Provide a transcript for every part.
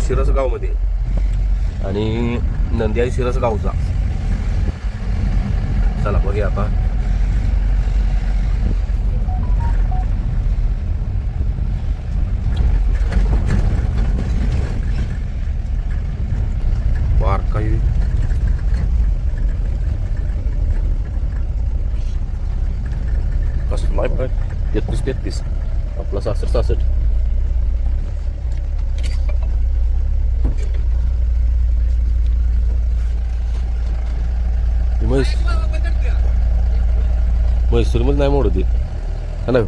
शिरस गावमध्ये आणि नंदी आहे शिरस गावचा चला बघूया आता. बारकाई कसला तेहतीस तेहतीस. आपला सासष्ट सासष्ट म्हैसूरमध्ये नाही मोडू दे हा ना?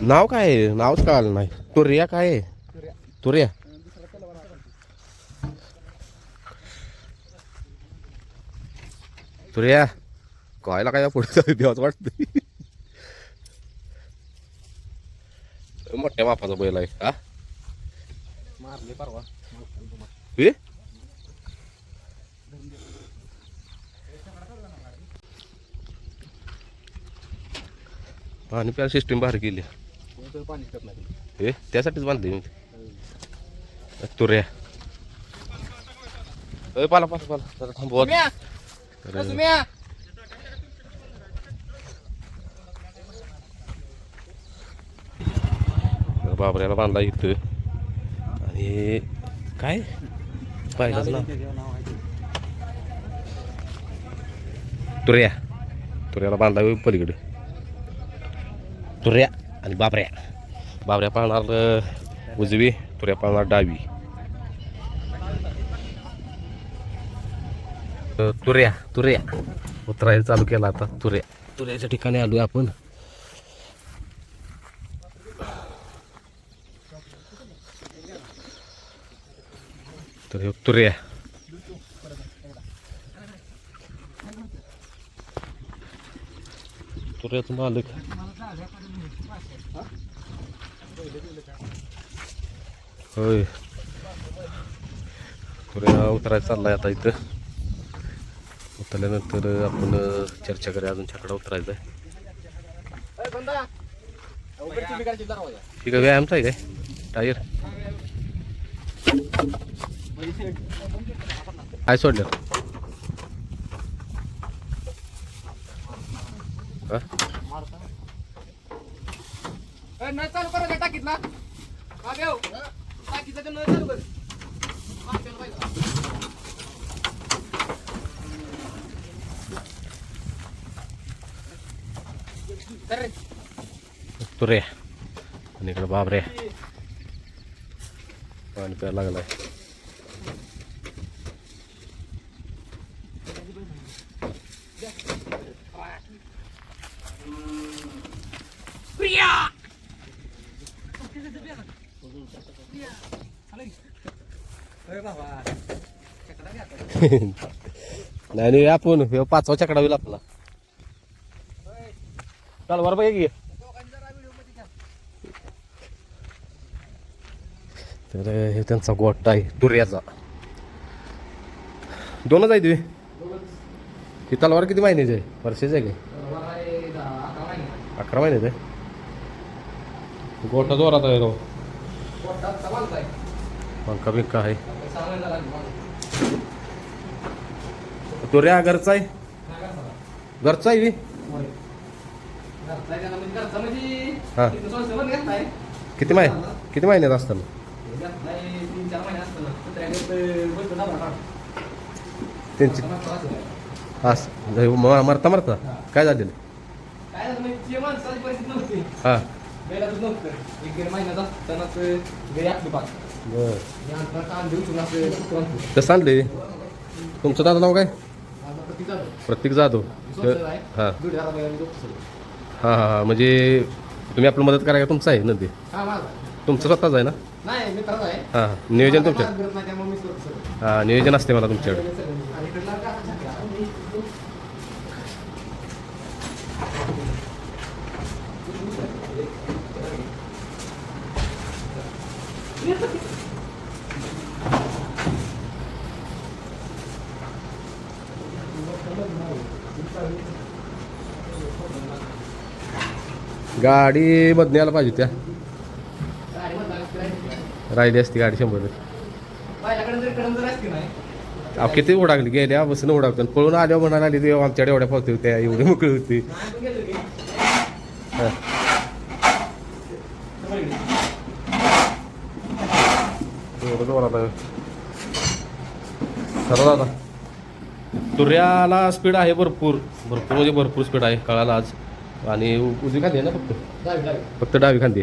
नाव काय आहे? नावच कळालं नाही. तुर्या काय आहे? तुर्या. तुर्या. कळायला काय पुढे देवाच वाटत मोठ्या बापाचा बैल आहे हा? मारले परवा. पाणी प्यायला सिस्टीम बाहेर केली हे त्यासाठीच बांधली मी तुर्या. अय पाला पाला पाला. जरा थांबवा. तर- बाबऱ्याला बांधला इथं. आणि काय? पाहिलंच ना. तुर्या. तुर्याला बांधला पलीकडे. तुर्या आणि बाबऱ्या. बाबऱ्या पाळणार उजवी तुर्या पाळणार डावी. अं, तुर्या तुर्या उतरायला चालू केला आता तुर्या तुर्याच्या ठिकाणी आलोय आपण. तर तुर्या तुर्याचं मालक. होय. तुर्या उतरायला चाललाय आता इथं. उतरल्यानंतर आपण चर्चा करूया अजून छकडा उतरायचं आहे. ठीक आहे व्यायामचा आहे काय? टायर. काय सोडलं? हा? नळ चालू करा त्या टाकीत ना. हा. देव टाकीचा नळ चालू कर. कर रे. तुर्या आणि इकडे बाबऱ्या पाणी प्यायला लागलाय. अरे बाबा चकडा घ्या आता. नाही नाही आपण ह्यो पाचवा चकडा होईल आपला. चाल बरं बघ की तर हे त्यांचा गोठा आहे तुर्याचा दोनच आहे तुम्ही ही तलवार किती महिन्याची आहे? वर्षाची आहे काय अकरा महिन्याचे आहे. गोठा जोरात आहे तो. आहे. पंखा बिंका आहे. की तुर्या घरचा आहे? घरचा आहे हा. किती माहि किती महिन्यात असताना? ते. त्यांची मरता मरता? काय झालेलं? ती हां. बैलाचं नव्हतं एक दीड महिन्यात असतानाच पाच बरं असं. कसं आणले तुमचं दादा नाव काय आता प्रतीक जाधव. प्रतीक जाधव स्वतःचं आहे. हां जोडतो सगळं. हां हां हां म्हणजे तुम्ही आपलं मदत करा का तुमचं आहे नंदी हा माझा तुमचं स्वतःच आहे ना नाही मित्राचा आहे हां नियोजन मला तुमच्या मार्ग करत नाही त्यामुळे मी करतो सगळं. हां नियोजन असते मला तुमच्याकडे गाडी बदण्याला पाहिजे त्या राहिली असती गाडी शंभर आप किती ओढाकली गेल्या बसून ओढाकून पळून आल्या म्हणाली आली आमच्याकडे एवढ्या पावती होत्या एवढी मोकळी होती. एवढं जोरात आहे. चला दादा तुर्याला स्पीड आहे भरपूर भरपूर म्हणजे भरपूर स्पीड आहे कळाला आज आणि उजवी खांदी आहे ना फक्त. फक्त डावी खांदी.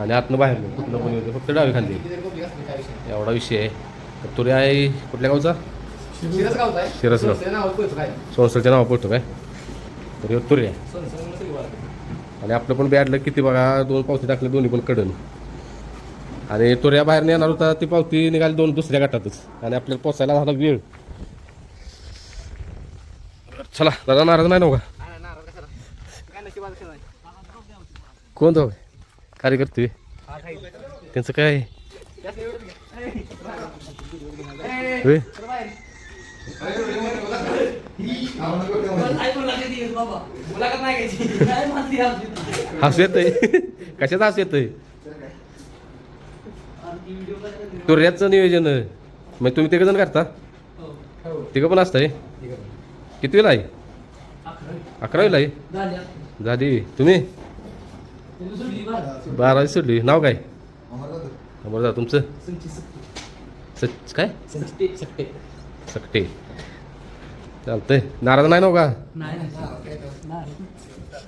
आणि आतनं बाहेर कुठलं पण येऊ दे, फक्त डावी खांदी एवढा विषय आहे तर तुर्या आहे कुठल्या गावचा. शिरसगाव. संस्थेच्या नावा पडतो काय तर तुर्या. आणि आपलं पण बॅडलं किती बघा दोन पावती टाकले दोन्ही पण कडन आणि तुऱ्या बाहेर येणार होता ती पावती निघाली दोन दुसऱ्या गटातच. आणि आपल्याला पोचायला झाला वेळ. चला दादा नाराज नाही नव्हता कोण तो? कार्यकर्ते. हा, काही. त्यांचं काय? हसू येत घ्या. हसू ए, होय चल बाहेर. मुलाखत नाही घ्यायची. काय माहिती आमची? हसू येतंय कशात हसू येतंय तुर्याचं नियोजन मग तुम्ही तिघ जण करता? हो. तिघं पण असताय? किती वेळा आहे? अकरावी. अकरावीला आहे? झाली. तुम्ही. बारावी सोडली. नाव काय? बरं जा तुमचं? संची काय. सकटे. चालतंय. नाराज नाही नव का? नाही, नाही. नाही.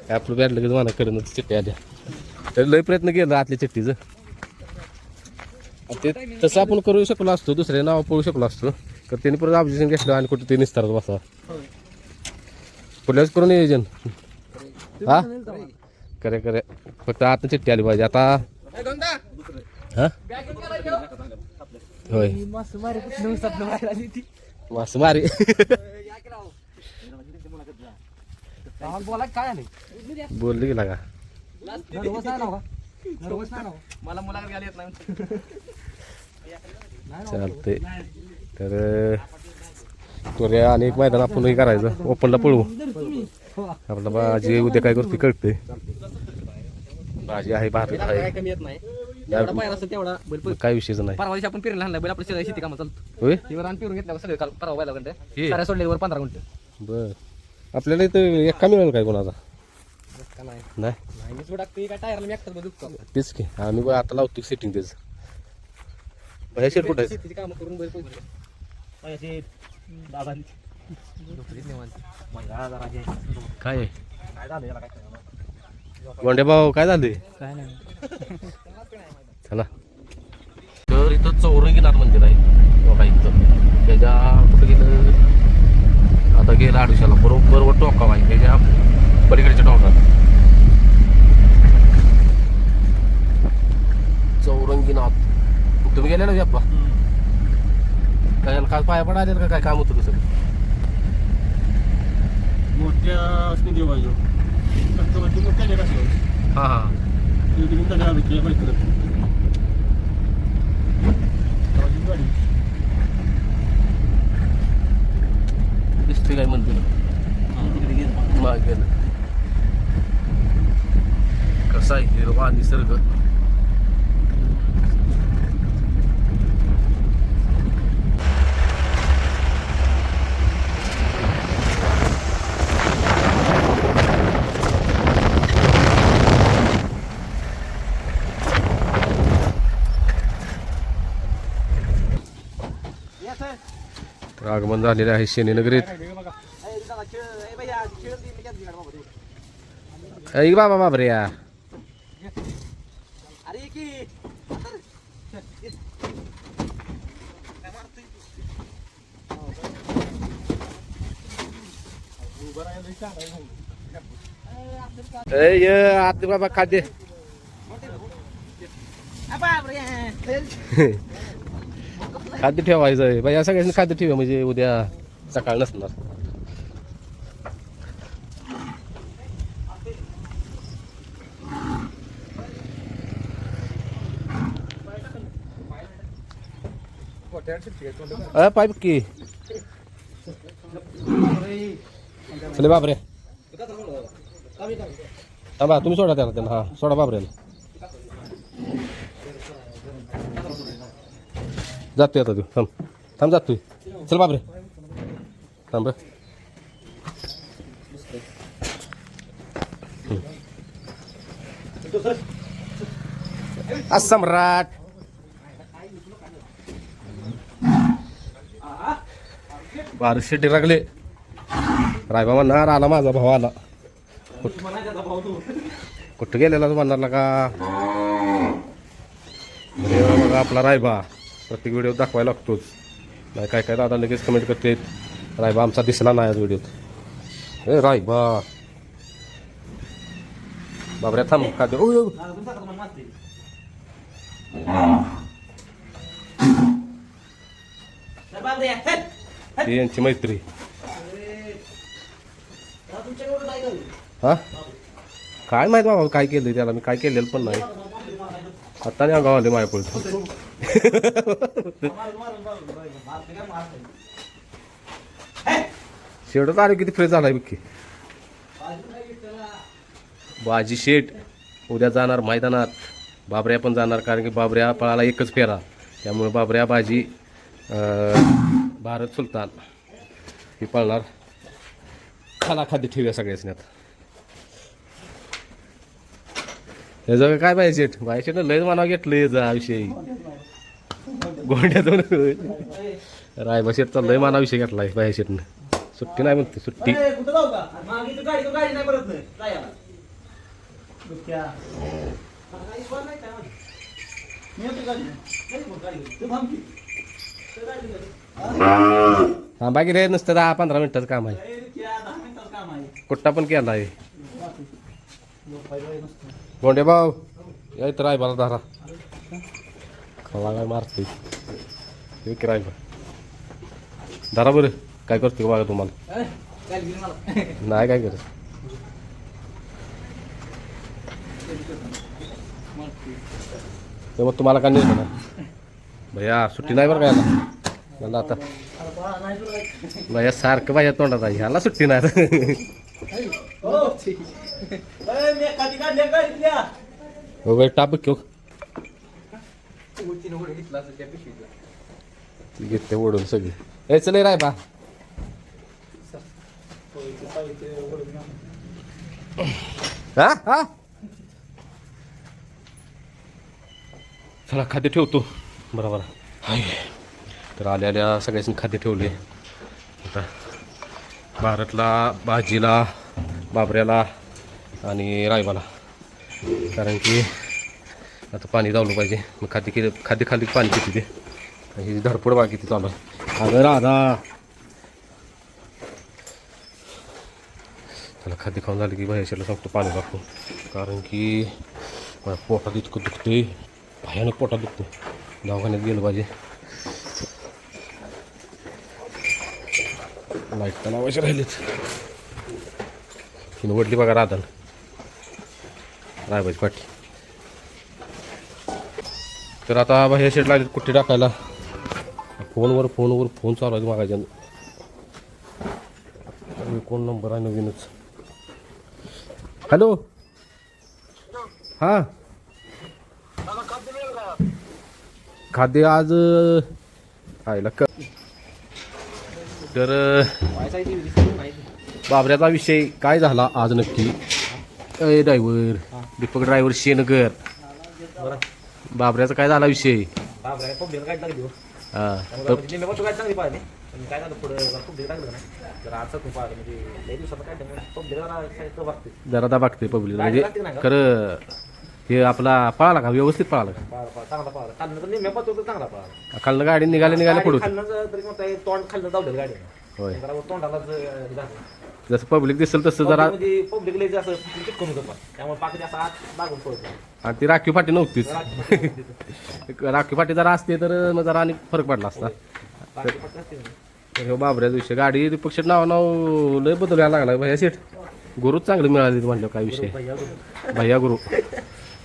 काय आपलं बॅट लगेच म्हणा करून चिठ्ठी आल्या. तर लय प्रयत्न केला आतल्या चिठ्ठीचं ते तसं आपण करू शकलो असतो दुसऱ्या नाव पळू शकलो असतो. तर त्यांनी परत ऑब्जेक्शन घेतलं आणि कुठे ते निसतात बसा कुठल्याच पुढल्याच करून नियोजन. हा? करे करे फक्त आता चिठ्ठी आली पाहिजे. आता हा? होय. ही मासेमारी बोलली गेला का Nervous नाही ना? Nervous नाही ना? मला मुलाखत घ्यायला येत नाही चालतंय. तर तुर्या आणि एक मैदान आपण हे करायचं. ओपनला पळवू आपला भाजी उद्या काय करते कळते भाजी आहे भारी काय आहे. कमी येत नाही. जेवढा बाहेर तेवढा बैल पळतो. काय विषयच नाही. परवा दिवशी आपण पेरून आणला बैल आपल्या शेती कामं चालतो. होय? आणि पेरून घेतल्यावर सगळे काल परवा बैला घंटे हे. साऱ्या सोडल्यावर पंधरा घंटे बर. आपल्याला इथं एक्का मिळेल काय कोणाचा? का नाही? नाही. नाही मी सोडा ते काय टायरला मी एकटाच बघ दुखतो तेच की. आम्ही बघ आता लावतो सेटिंग त्याच. ह्या शेट कुठं आहे? शेतीची कामं करून बैल झोपडीत निवांत. काय? आहे? गोंड्या भाऊ काय झालंय? काय नाही. चला. तर इथं चौरंगीनाथ मंदिर आहे. बघा इथं. त्याच्या कुठं गेलं? आता गेलं आडुशाला. बरोबर वर टोका आहे त्याच्या पलीकडच्या टोकात चौरंगीनाथ तुम्ही गेले अप्पा काय काल पाया पडा आले का काय काम होतं कसं मोठ्या असणे हां हां. गाडी दिसते काय मंदिर मागे कसा आहे हिरवा निसर्ग तर आगमन झालेले आहे शनीनगरीत ऐक बाबा बाबरे या. बाबा खाद्य खाद्य ठेवायचं आहे. बाई या सगळ्यांनी खाद्य ठेवा म्हणजे उद्या सकाळ नसणार. अ पाईप की चले बापरे. थांबा तुम्ही सोडा त्याला त्यांना. हां सोडा बापरेला. जातोय आता तू. थांब. थांब जातोय. चल बाबरे थांब आज सम्राट. बारशे टिरागले रायबा म्हणणार आला माझा भाऊ आला. कुठं गेलेला म्हणणार का बघा आपला रायबा. प्रत्येक व्हिडिओ दाखवायला लागतोच. नाही काय काय दादा लगेच कमेंट करते. रायबा आमचा दिसला नाही आज व्हिडिओत ए रायबा. बाबऱ्या थांब का दे. ती यांची मैत्री. हा? काय माहीत बाबा काय केलं त्याला. मी काय केलेलं पण नाही. आता नाही अंगावर आले माझ्या पळतो शेवटच आले किती फ्रेश झालाय बिक्की बाजी शेट उद्या जाणार मैदानात. बाबऱ्या पण जाणार कारण की बाबऱ्या पळाला एकच फेरा. त्यामुळे बाबऱ्या बाजी भारत सुलतान ही पळणार. खाला खाद्य ठेवूया सगळ्याच आता. हे जग काय पाहिजे शेट बाय लयच मनावर घेतलं याचा विषयी. गोंड्यातून रायबा शेटचा लय माना विषय घेतलाय शेटनं सुट्टी नाही म्हणते सुट्टी. हा बाकी रे नुसतं दहा पंधरा मिनिटाचं काम आहे. कुट्टा पण केला आहे. गोंडे भाऊ या इथं रायबाला धारा. खवा काय मारते विक रायबा धारा बरं. काय करते बघा तुम्हाला. नाही काय करत. ते मग तुम्हाला काय नाही ना भैया सुट्टी नाही बरं काय आता मला आता. भैया सारखं भैया तोंडात आहे. ह्याला सुट्टी नाही. हो बाई टाप घेऊ ती घेते ओढून सगळी. ए चल राय बा. हा? हा? चला खाद्य ठेवतो. बरोबर. हाय. तर आल्या आल्या सगळ्यांनी खाद्य ठेवले. आता भारतला भाजीला बाबऱ्याला आणि रायबाला. कारण की आता पाणी लावलं पाहिजे. मग खाद्य केलं खाद्य खाली पाणी किती ते. ही धडपड बाग किती चालू आहे अगं राधा. त्याला खाद्य खाऊन झालं की बाहेरच्याला सांगतो पाणी दाखवू कारण की माझ्या पोटात इतकं दुखते भयानक पोटात दुखते दवाखान्यात गेलं पाहिजे. लाइट तर लावायचे राहिलेत. तिने वडली बघा राधन रायबाची पाठी तर आता बाहेर शेट लागले कुठे टाकायला? फोनवर फोनवर फोन चालू आहे मागायच्या कोण नंबर आहे नवीनच? हॅलो हां? खाद्य आज आयला क तर बाबऱ्याचा विषय काय झाला आज नक्की? ए ड्रायव्हर दीपक ड्रायव्हर शेनगर बाबऱ्याचा काय झाला विषय? हा. तर काय झालं पुढे खूप देर लागलं ना जर आजचा खूप आलं म्हणजे लई दिवसात काय खूप देर बघते जरा दाबागते पब्लिक म्हणजे खरं हे आपला पळाला का? व्यवस्थित पळाला का? चांगला खाल्लं तर निम्या पाहतो तर चांगला गाडी निघाले निघाले पुढे. तरी तोंड खाल्लं जाऊ गाडी होय. जरा तोंडाला जसं पब्लिक दिसेल तसं जरा पब्लिक लई असं चिटकून होतं पण त्यामुळे पाकिट असं आत लागून पडतो आणि ती राखीव फाटी नव्हतीच राखीव फाटी जरा असते तर मग जरा आणि फरक पडला असता. बाकी फक्त असते ना. तर ह्यो बाबऱ्या दिवशी गाडी दीपक शेट नाव नाव लय बदलायला लागला भैया शेट गुरुच चांगले मिळाले म्हणलं काय विषय. भैया गुरु.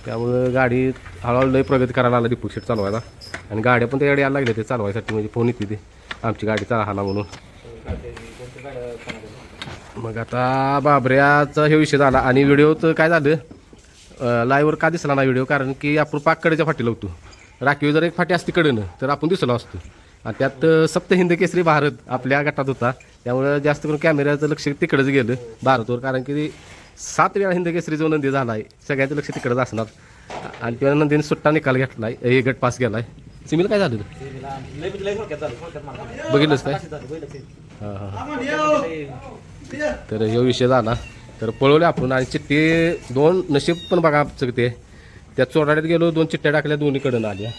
त्यामुळं गाडी हळूहळू लय प्रगती करायला लागला दीपक शेट चालवायला. आणि गाड्या पण त्याकडे यायला लागल्या ते चालवायसाठी म्हणजे फोन येते ते. आमची गाडी चालहाला म्हणून. कोणत्या गाड्या? मग आता बाबऱ्याचा हे विषय झाला आणि व्हिडिओचं काय झालं? लाईव्हवर का दिसला ना व्हिडिओ? कारण की आपण पाककडेच्या फाटीला होतो. राखीव जर एक फाटी असती कडेनं तर आपण दिसलो असतो. आणि त्यात सप्त हिंद केसरी भारत आपल्या गटात होता. त्यामुळं जास्त करून कॅमेऱ्याचं लक्ष तिकडंच गेलं भारतवर. कारण की सात वेळा हिंद केसरी जो नंदी झाला आहे सगळ्यांचं लक्ष तिकडंच असणार. आणि त्या नंदीने सुट्टा निकाल घेतला आहे. गट पास गेला आहे सिमीला काय झालं? बघितलंच काय? हां हां. तर ह्यो विषय झाला. तर पळवले आपण आणि चिठ्ठी दोन नशीब पण बघा आमचं ते त्या चोराड्यात गेलो दोन चिठ्ठ्या टाकल्या दोन्हीकडून आल्या.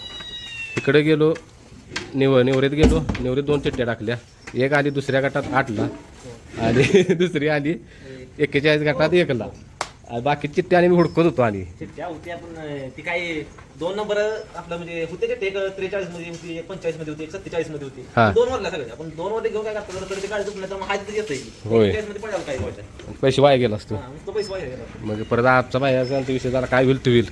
इकडे गेलो निव निवरेत गेलो निवरेत दोन चिठ्ठ्या टाकल्या. एक आली दुसऱ्या गटात आठला आणि दुसरी आली एक्केचाळीस गटात एकला. आणि बाकी चिठ्ठ्या आणि मी हुडकत होतो आणि. चिठ्ठ्या होत्या पण ती काही दोन नंबर आपलं म्हणजे होते ते एक त्रेचाळीसमध्ये होती एक पंचेचाळीसमध्ये होती एक सत्तेचाळीसमध्ये होती. हा. दोन वरल्या सगळ्या आपण दोन मध्ये घेऊन काय करतो? तरी ते गाडी चुकलं तर मग हाय तिथे येतं होय. मध्ये पडायला काय व्हायचं पैसे वाया गेला असतो. तो पैसे वाया गेला मग परत आजचा बाहेरचा विषय झाला काय होईल तो होईल.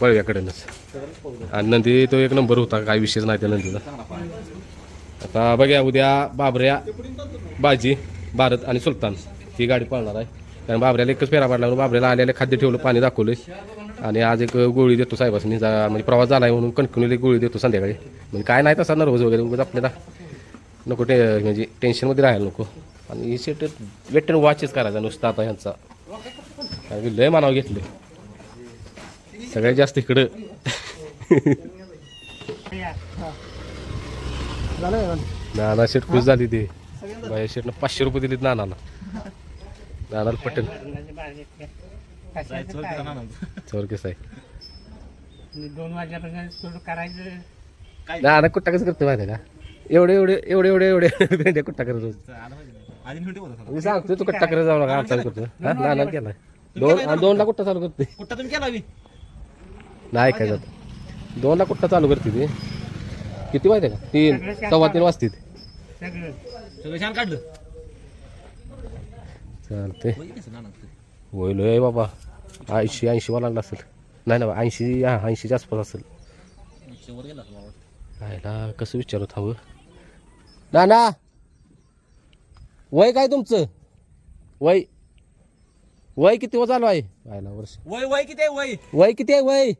पळव्याकडूनच. सगळंच पाहू दे. आणि नंदी तो एक नंबर होता काही विषयच नाही त्या नंदीचा. आता बघूया उद्या बाबऱ्या बाजी भारत आणि सुलतान ही गाडी पळणार आहे. कारण बाबऱ्याला एकच फेरा पाडला म्हणून बाबऱ्याला आलेलं खाद्य ठेवलं पाणी दाखवलं आणि आज एक गोळी देतो साहेबांनी जा म्हणजे प्रवास झाला आहे म्हणून कंटिन्युअली गोळी देतो संध्याकाळी. म्हणजे काय नाही तसा नर्वस वगैरे उगाच आपल्याला नको ते म्हणजे टेन्शनमध्ये राहायला नको. आणि ही शेट वेट अँड वॉचच करायचा नुसता आता ह्यांचा. कारण की लय मानावं घेतलं सगळ्यात जास्त इकडं. नाना शेट खुश झाली ती. बाया शेटनं पाचशे रुपये दिलीत नानाला. नानाला पटेल चोर केस आहे. दोन वाजल्यापासून सुरू करायचं. नाना कुट्टा कसं करतो माहिती आहे का? एवढे एवढे एवढे एवढे एवढे भेंड्या कुट्टा करत होतो? आधी मी सांगतो तू कट्टा करत जाऊ नका आज चालू करतो हा नाना केला दोन आणि दोनला कुट्टा चालू करते कुठं तुम्ही केला मी नाही काय जात दोनला कुट्टा चालू करते ती किती माहिती आहे का? तीन सव्वा तीन सगळं. सगळं छान काढलं? चालते होईल आहे बाबा. ऐंशी ऐंशी वाला लागला असेल. नाही ना ऐंशी हा ऐंशीच्या आसपास असेल. आयला कसं विचारत हवं? ना ना वय काय तुमचं? वय. वय किती व चालू आहे आयला वर्ष. वय वय किती आहे वय? वय किती आहे वय?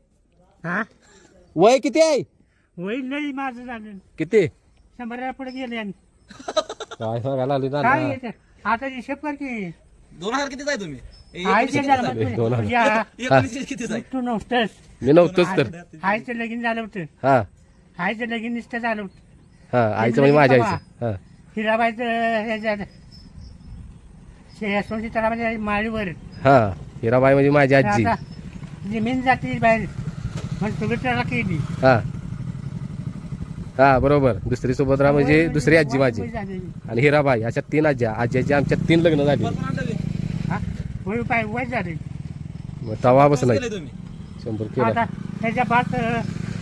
हा? वय किती आहे? होईल नाही माझं झालं. किती? शंभराला पुढे गेले आणि. काय सांगायला आली ना काय येतं? आता हिशेब कर की दोन हजार कितीच आहे तुम्ही? आईचे झालं? दोन हजार. एकोणीसशे तू नव्हतंस मी नव्हतोच तर. आईचं लगीन झालं होतं. हा. आईचं लगीन निष्ठ झालं होतं. हा आईचं म्हणजे माझ्या आईचं. हा. हिराबाईचं यशवंत सीतारामाच्या माळीवर. हा हिराबाई म्हणजे माझी आजी. आता जमीन जाती बाहेर. मग तुम्ही त्याला केली. हा. हा बरोबर. दुसरी सुभद्रा म्हणजे दुसरी आजी माझी. झाली. आणि हिराबाई अशा तीन आज्या. आज्याची आमच्या तीन लग्न झाली. हा? मग तवा तुम्ही? शंभर केला. आता त्याच्या बाद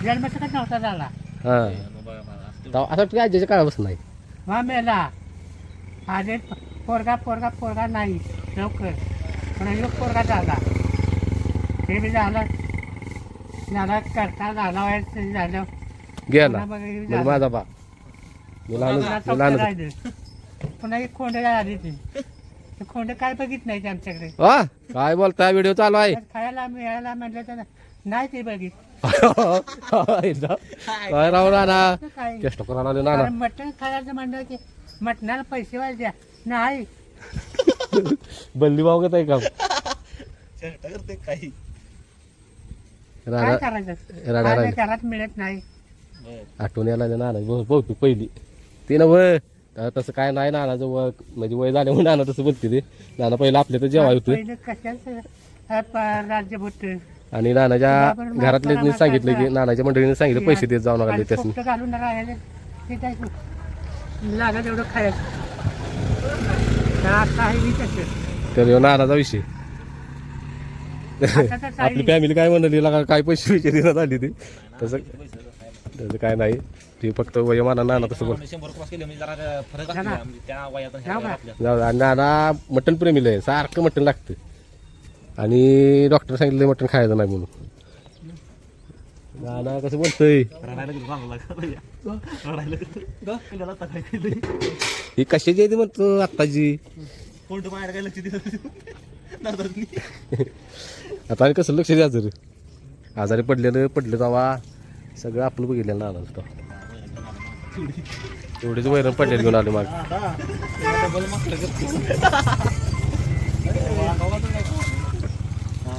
जन्म सकट नव्हता झाला? हा. तवा असं वाटतं की आज्याच्या काळापासून नाही मग मेला आधी पोरगा पोरगा पोरगा नाही. लवकर. पण योग पोरगा झाला. ते बी झालं. झाला करता झाला व्हायचं झालं. गेला म्हणजे. माझा मी मी. पुन्हा एक खोंड आली ती. ते खोंड काय बघित नाही ते आमच्याकडे काय बोलताय व्हिडिओ चालू आहे. खायला मिळायला म्हटलं तर नाही ते बघित. काय राव नाना? तर काय चेष्टा करायला आले नाना. कारण मटण खायचं म्हणलं की मटणाला पैसे वाजल्या नाही. बल्ली भाऊ आहे का? चेष्टा करते काही. काय राणा करायचं? राणी. घरात मिळत नाही. आठवण यायला नाना बहु- बहुतेक पहिली. ते ना वय. तसं काय नाही नानाचं वय म्हणजे वय झाल्यामुळे नाना तसं बोलते ते. नाना पहिलं आपल्या तर जेवाय होतं. आणि नानाच्या घरातले सांगितलं की नानाच्या मंडळीने सांगितलं पैसे देत जाऊ नका त्यासनी. तर नानाचा विषय. आपली फॅमिली काय म्हणली लागा काय पैसे देण्यात आली ती तसं तसं काय नाही. ते फक्त वयमाना नाना तसं बोल. आम्ही शंभर क्रॉस केले म्हणजे जरा फरक असतो म्हणजे त्या वयात आणि ह्या जाऊ का? वयात आपल्या. जाऊ दे. आणि नाना मटण प्रेमीला आहे सारखं मटण लागतं आणि डॉक्टर सांगितलं मटण खायचं नाही म्हणून. नाना कसं बोलतोय? रडायला गेलो चांगलं लागलं. रडायला गेलो. ग, पिल्याला आता काय? ही कशाची आहे ती म्हणतो आत्ताची? कोण बाहेर काय लक्ष दिलं नादात आता आणि कसं लक्ष द्यायचं रे आजारी पडलेलं पडलं तेव्हा सगळं आपलं बघितलेलं ना आलं एवढेच वैरण पडलेलं घेऊन आले माग.